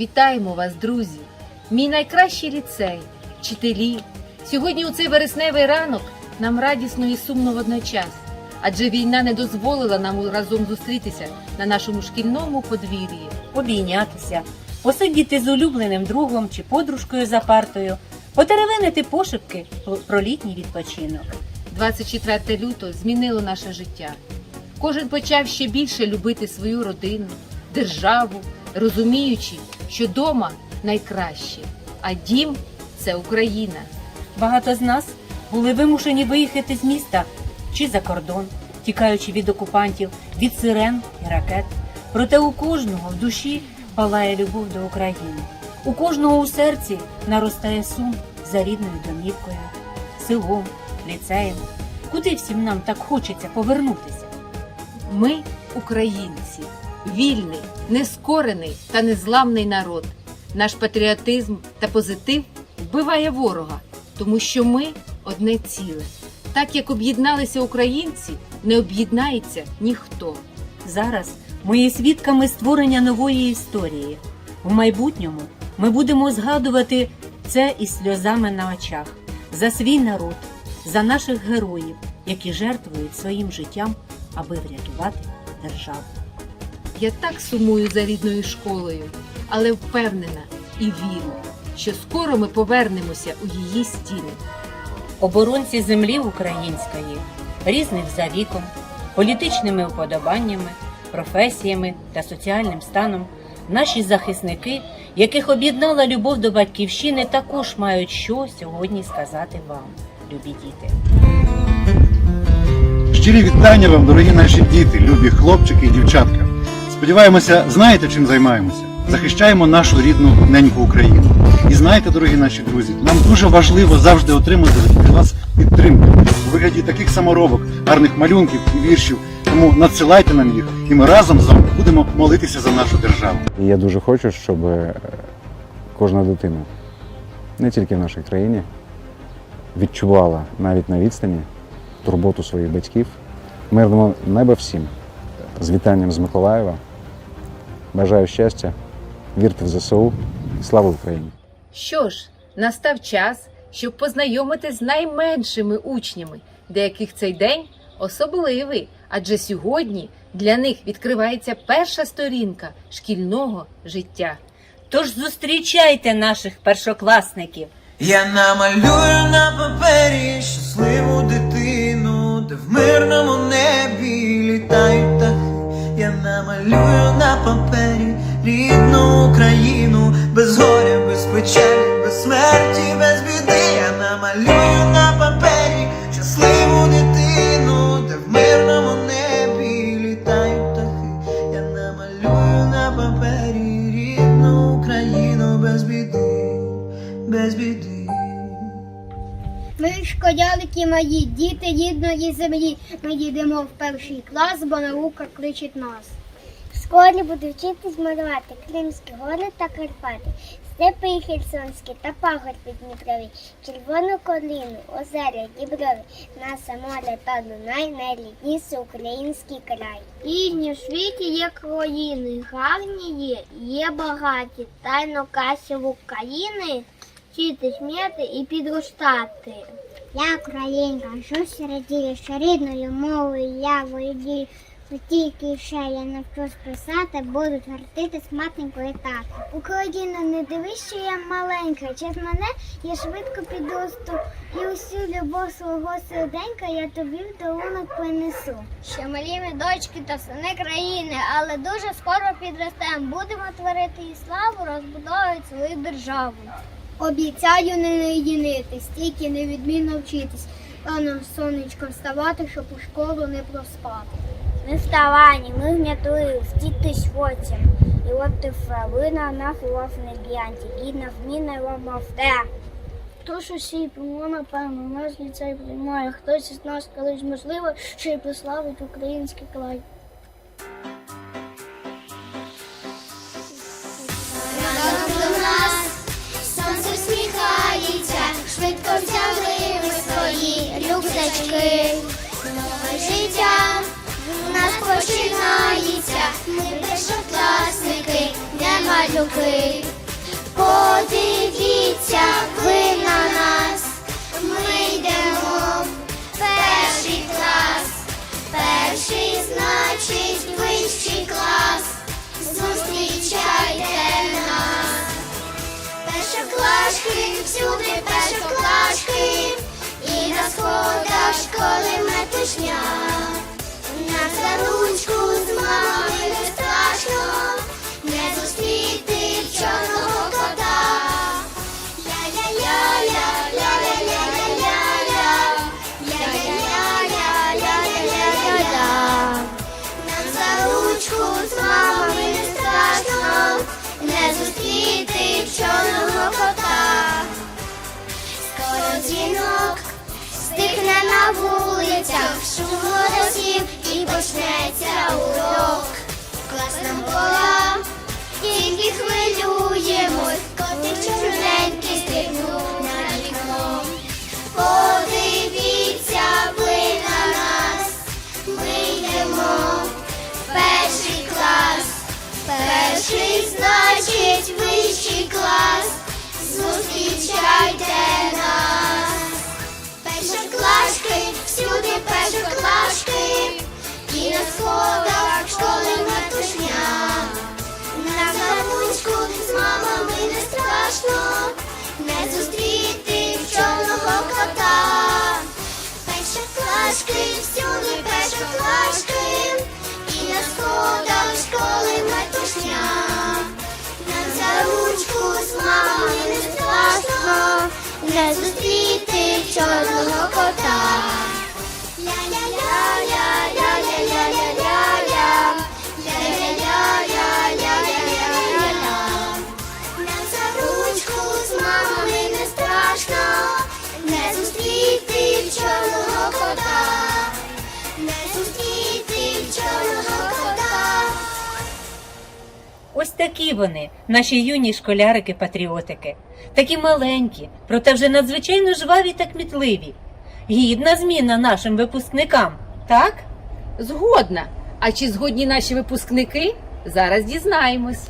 Вітаємо вас, друзі! Мій найкращий ліцей, вчителі. Сьогодні у цей вересневий ранок нам радісно і сумно водночас, адже війна не дозволила нам разом зустрітися на нашому шкільному подвір'ї. обійнятися, посидіти з улюбленим другом чи подружкою за партою, потеревенити пошепки про літній відпочинок. 24 лютого змінило наше життя. Кожен почав ще більше любити свою родину, державу, розуміючи, що дома найкраще, а дім це Україна. Багато з нас були вимушені виїхати з міста чи за кордон, тікаючи від окупантів, від сирен і ракет. Проте у кожного в душі палає любов до України. У кожного у серці наростає сум за рідною домівкою, селом, ліцеєм. Куди всім нам так хочеться повернутися? Ми українці, вільний, нескорений та незламний народ. Наш патріотизм та позитив вбиває ворога, тому що ми одне ціле. Так як об'єдналися українці, не об'єднається ніхто. Зараз ми є свідками створення нової історії. В майбутньому ми будемо згадувати це із сльозами на очах за свій народ, за наших героїв, які жертвують своїм життям, аби врятувати державу. Я так сумую за рідною школою, але впевнена і вірю, що скоро ми повернемося у її стіни. Оборонці землі української, різних за віком, політичними вподобаннями, професіями та соціальним станом, наші захисники, яких об'єднала любов до батьківщини, також мають що сьогодні сказати вам, любі діти. Щирі вітання вам, дорогі наші діти, любі хлопчики і дівчатка. Сподіваємося, знаєте, чим займаємося. Захищаємо нашу рідну неньку Україну. І знаєте, дорогі наші друзі, нам дуже важливо завжди отримати від вас підтримку у вигляді таких саморобок, гарних малюнків і віршів. Тому надсилайте нам їх, і ми разом з вами будемо молитися за нашу державу. Я дуже хочу, щоб е, кожна дитина, не тільки в нашій країні, відчувала навіть на відстані турботу своїх батьків. Мирного неба всім. З вітанням з Миколаєва. Бажаю щастя, вірте в ЗСУ. Слава Україні! Що ж, настав час, щоб познайомити з найменшими учнями, для яких цей день особливий, адже сьогодні для них відкривається перша сторінка шкільного життя. Тож зустрічайте наших першокласників. Я намалюю на папері щасливу дитину, де в мирному рідну Україну, без горя, без печалі, без смерті, без біди. Я намалюю на папері щасливу дитину, де в мирному небі літають птахи. Я намалюю на папері рідну Україну без біди, без біди. Ми школярики мої, діти рідної землі. Ми їдемо в перший клас, бо наука кличить нас. В школі буду вчитись малювати Кримські гори та Карпати, степи і Херсонські та пагорби Дніпрові, червону коліну, озера, діброві, наса море та Дунай, найрідніший український край. Різні в світі є країни, гарні є, є багаті, тайно касів України вчити сміяти і підростати. Я українка, що середілі, що рідною мовою я володію. Тільки ще я навчусь писати, будуть гортитись матінькою тата. Україна, не дивись, що я маленька. Через мене я швидко підросту і усю любов свого серденька я тобі в дарунок принесу. Ще малі ми дочки та сини країни, але дуже скоро підростемо. Будемо творити і славу, розбудовувати свою державу. Обіцяю не наєдинитись, тільки невідмінно вчитись. Рано сонечко вставати, щоб у школу не проспати. Не вставані, ми гнятли, втіктись потім. І от ти ви на гіанті, гідна вміна вам мовте. Хтось усі прямо, напевно, нас ліцей приймає. Хтось із нас колись можливо, ще й прославить український край. Швидко взяли ми свої рюкзачки. Нове життя У нас починається, ми першокласники, не малюки. Подивіться ви на нас, ми йдемо в перший клас. Перший значить вищий клас. Зустрічайте нас. Першоклашки, всюди першоклашки, і на сходах школи метушня. Стихне на вулицях, шум голосів і почнеться урок. Клас нам тільки хвилюємось, котик чорненький стигнув над вікном. Подивіться ви на нас, ми йдемо в перший клас. Перший значить вищий клас. Зустрічайте Першоклашки, всюди першоклашки, і на сходах школи метушня. Нам за ручку з мамами не страшно, не зустріти чорного кота. Ось такі вони, наші юні школярики-патріотики. Такі маленькі, проте вже надзвичайно жваві та кмітливі. Гідна зміна нашим випускникам, так? Згодна. А чи згодні наші випускники? Зараз дізнаємось.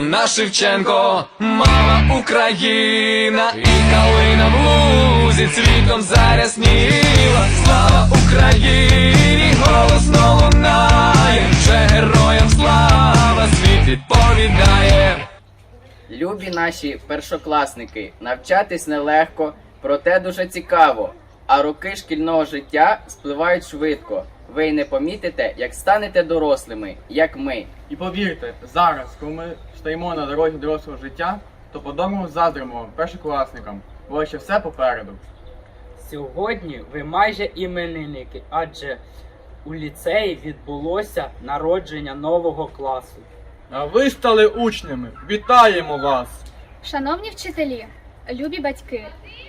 На Шевченко, мама Україна, і калина в лузі цвітом зарясніла. Слава Україні, голосно лунає, вже героям слава, світ відповідає. Любі наші першокласники, навчатись нелегко, проте дуже цікаво. А роки шкільного життя спливають швидко. Ви й не помітите, як станете дорослими, як ми. І повірте, зараз, коли ми стоїмо на дорозі дорослого життя, то по-доброму заздримо першокласникам, бо ще все попереду. Сьогодні ви майже іменинники, адже у ліцеї відбулося народження нового класу. А ви стали учнями! Вітаємо вас! Шановні вчителі, любі батьки,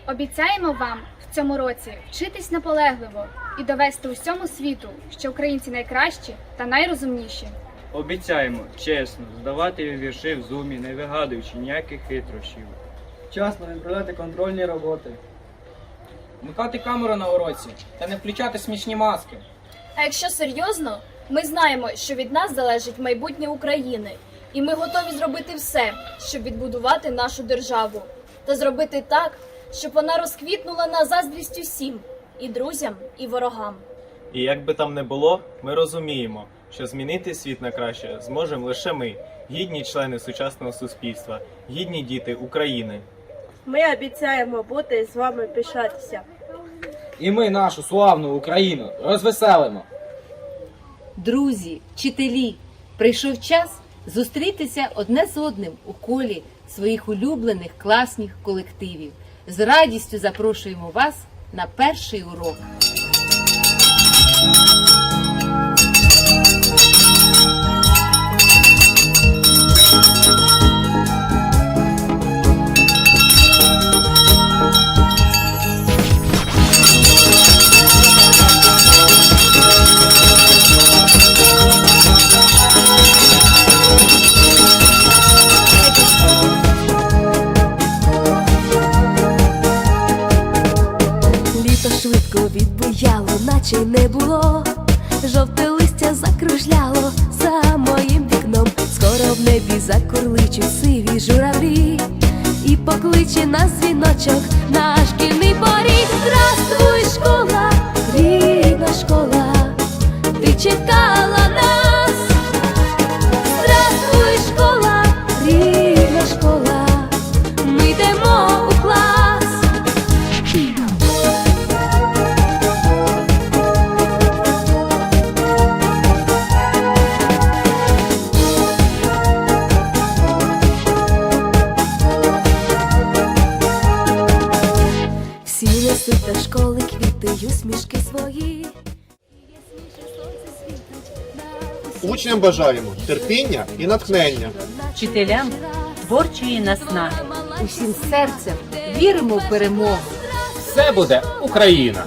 обіцяємо вам в цьому році вчитись наполегливо і довести усьому світу, що українці найкращі та найрозумніші. Обіцяємо чесно здавати вірші в зумі, не вигадуючи ніяких хитрощів. Вчасно відправляти контрольні роботи. Вмикати камеру на уроці та не включати смішні маски. А якщо серйозно, ми знаємо, що від нас залежить майбутнє України, і ми готові зробити все, щоб відбудувати нашу державу, та зробити так, щоб вона розквітнула на заздрість усім і друзям, і ворогам. І як би там не було, ми розуміємо, що змінити світ на краще зможемо лише ми, гідні члени сучасного суспільства, гідні діти України. Ми обіцяємо бути з вами пишатися. І ми нашу славну Україну розвеселимо. Друзі, вчителі, прийшов час зустрітися одне з одним у колі своїх улюблених класних колективів. З радістю запрошуємо вас на перший урок. Швидко відбуяло, наче й не було, жовте листя закружляло за моїм вікном. Скоро в небі закурличуть сиві журавлі, і покличе нас дзвіночок на шкільний поріг. Здравствуй, школа, рідна школа, ти чекала нас. Усмішки свої. Учням бажаємо терпіння і натхнення. Вчителям творчої наснаги. Усім серцем віримо в перемогу. Все буде Україна!